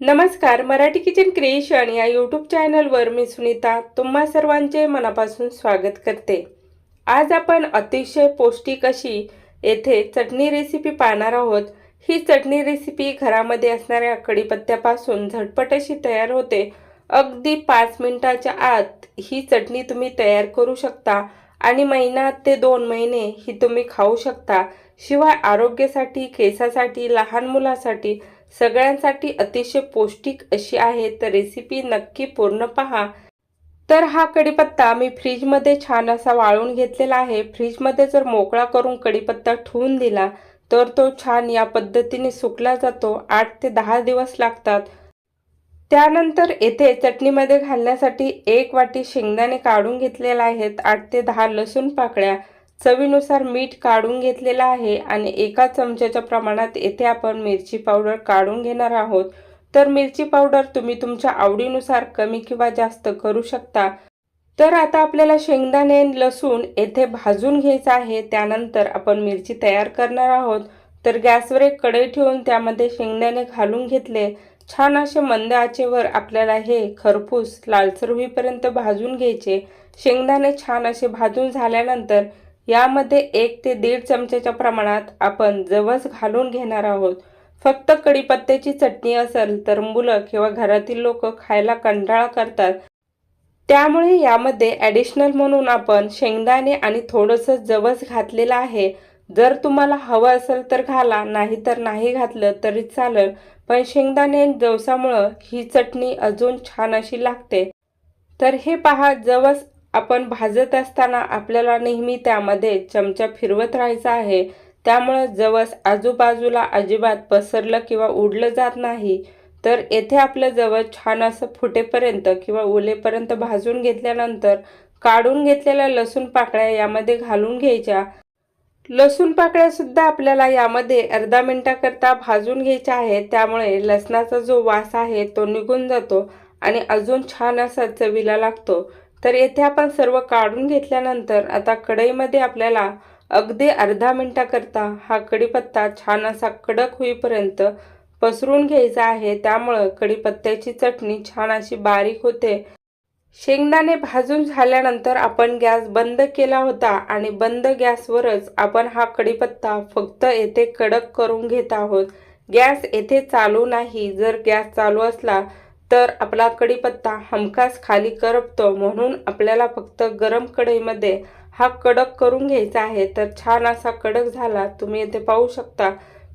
नमस्कार Marathi kitchen creation या YouTube चॅनलवर मी सुनीता तुम्हा सर्वांचे मनापासून स्वागत करते. आज आपण अतिशय पौष्टिक अशी येथे चटणी रेसिपी पाहणार आहोत. ही चटणी रेसिपी घरामध्ये असणाऱ्या कढीपत्त्यापासून झटपट अशी तयार होते. अगदी पाच मिनिटाच्या आत ही चटणी तुम्ही तयार करू शकता आणि महिना ते दोन महिने ही तुम्ही खाऊ शकता. शिवाय आरोग्यासाठी केसासाठी लहान मुलासाठी सगळ्यांसाठी अतिशय पौष्टिक अशी आहे तर रेसिपी नक्की पूर्ण पहा. तर हा कढीपत्ता मी फ्रीजमध्ये छान असा वाळून घेतलेला आहे. फ्रीजमध्ये जर मोकळा करून कढीपत्ता ठेवून दिला तर तो छान या पद्धतीने सुकला जातो. आठ ते दहा दिवस लागतात. त्यानंतर येथे चटणीमध्ये घालण्यासाठी एक वाटी शेंगदाणे काढून घेतलेले आहेत. आठ ते दहा लसूण पाकळ्या चवीनुसार मीठ काढून घेतलेलं आहे आणि एका चमच्याच्या प्रमाणात येथे आपण मिरची पावडर काढून घेणार आहोत. तर मिरची पावडर तुम्ही तुमच्या आवडीनुसार कमी किंवा जास्त करू शकता. तर आता आपल्याला शेंगदाणे लसूण येथे भाजून घ्यायचं आहे. त्यानंतर आपण मिरची तयार करणार आहोत. तर गॅसवर एक कढई ठेवून त्यामध्ये शेंगदाणे घालून घेतले. छान असे मंद आचेवर आपल्याला हे खरपूस लालसर होईपर्यंत भाजून घ्यायचे. शेंगदाणे छान असे भाजून झाल्यानंतर यामध्ये एक ते दीड चमच्याच्या प्रमाणात आपण जवस घालून घेणार आहोत. फक्त कढीपत्त्याची चटणी असेल तर मुलं किंवा घरातील लोक खायला कंटाळा करतात. त्यामुळे यामध्ये ॲडिशनल म्हणून आपण शेंगदाणे आणि थोडंसं जवस घातलेलं आहे. जर तुम्हाला हवं असेल तर घाला नाही तर नाही घातलं तरी चालेल पण शेंगदाणे जवसामुळं ही चटणी अजून छान अशी लागते. तर हे पहा जवस आपण भाजत असताना आपल्याला नेहमी त्यामध्ये चमचा फिरवत राहायचा आहे. त्यामुळं जवस आजूबाजूला अजिबात पसरलं किंवा उडलं जात नाही. तर येथे आपलं जवळ छान असं फुटेपर्यंत किंवा ओलेपर्यंत भाजून घेतल्यानंतर काढून घेतलेल्या लसूण पाकळ्या यामध्ये घालून घ्यायच्या. लसूण पाकळ्यासुद्धा आपल्याला यामध्ये अर्धा मिनटाकरता भाजून घ्यायच्या आहेत. त्यामुळे लसणाचा जो वास आहे तो निघून जातो आणि अजून छान असा चवीला लागतो. तर येथे आपण सर्व काढून घेतल्यानंतर आता कढईमध्ये आपल्याला अगदी अर्धा मिनटाकरता हा कढीपत्ता छान असा कडक होईपर्यंत पसरून घ्यायचा आहे. त्यामुळं कढीपत्त्याची चटणी छान अशी बारीक होते. शेंगदाणे भाजून झाल्यानंतर आपण गॅस बंद केला होता आणि बंद गॅसवरच आपण हा कढीपत्ता फक्त येथे कडक करून घेत आहोत. गॅस येथे चालू नाही. जर गॅस चालू असला तर आपला कढीपत्ता हमखास खाली करपतो म्हणून आपल्याला फक्त गरम कढईमध्ये हा कडक करून घ्यायचा आहे. तर छान असा कडक झाला तुम्ही इथे पाहू शकता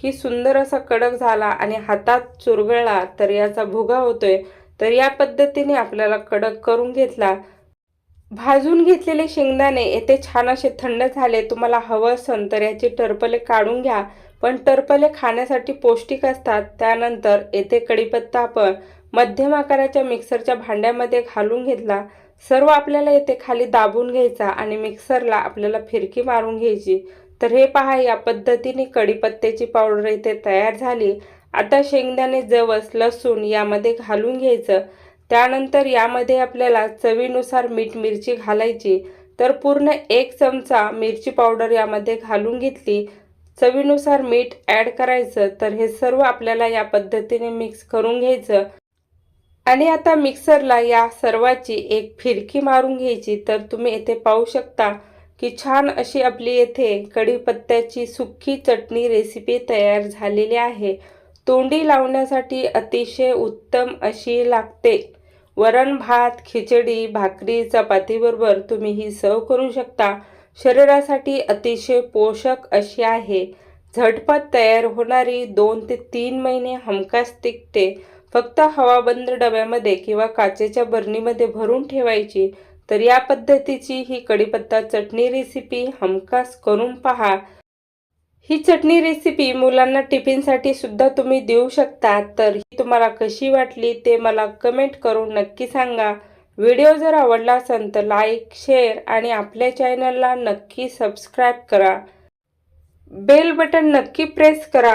की सुंदर असा कडक झाला आणि हातात चुरगळला तर याचा भुगा होतोय. तर या पद्धतीने आपल्याला कडक करून घेतला. भाजून घेतलेले शेंगदाणे येथे छान असे थंड झाले. तुम्हाला हवं असन तर याचे टरपले काढून घ्या. पण टरपले खाण्यासाठी पौष्टिक असतात. त्यानंतर येथे कढीपत्ता आपण मध्यम आकाराच्या मिक्सरच्या भांड्यामध्ये घालून घेतला. सर्व आपल्याला येथे खाली दाबून घ्यायचा आणि मिक्सरला आपल्याला फिरकी मारून घ्यायची. तर हे पहा या पद्धतीने कढीपत्त्याची पावडर इथे तयार झाली. आता शेंगदाणे जवस लसूण यामध्ये घालून घ्यायचं. त्यानंतर यामध्ये आपल्याला चवीनुसार मीठ मिरची घालायची. तर पूर्ण एक चमचा मिरची पावडर यामध्ये घालून घेतली. चवीनुसार मीठ ॲड करायचं. तर हे सर्व आपल्याला या पद्धतीने मिक्स करून घ्यायचं. आणि आता मिक्सरला या सर्वाची एक फिरकी मारून घ्यायची तर तुम्ही येथे पाहू शकता की छान अशी आपली येथे कढीपत्त्याची सुक्की चटणी रेसिपी तयार झालेली आहे. तोंडी लावण्यासाठी अतिशय उत्तम अशी लागते. वरण भात खिचडी भाकरी चपातीबरोबर तुम्ही ही सर्व करू शकता. शरीरासाठी अतिशय पोषक अशी आहे. झटपट तयार होणारी दोन ते तीन महिने हमखास टिकते. फक्त हवाबंद डब्यामध्ये किंवा काचेच्या बरणीमध्ये भरून ठेवायची तर या पद्धतीची ही कढीपत्ता चटणी रेसिपी हमखास करून पहा. ही चटणी रेसिपी मुलांना टिफिनसाठी सुद्धा तुम्ही देऊ शकता तर ही तुम्हाला कशी वाटली ते मला कमेंट करून नक्की सांगा. व्हिडिओ जर आवडला असेल तर लाईक शेअर आणि आपल्या चॅनलला नक्की सबस्क्राईब करा. बेल बटन नक्की प्रेस करा.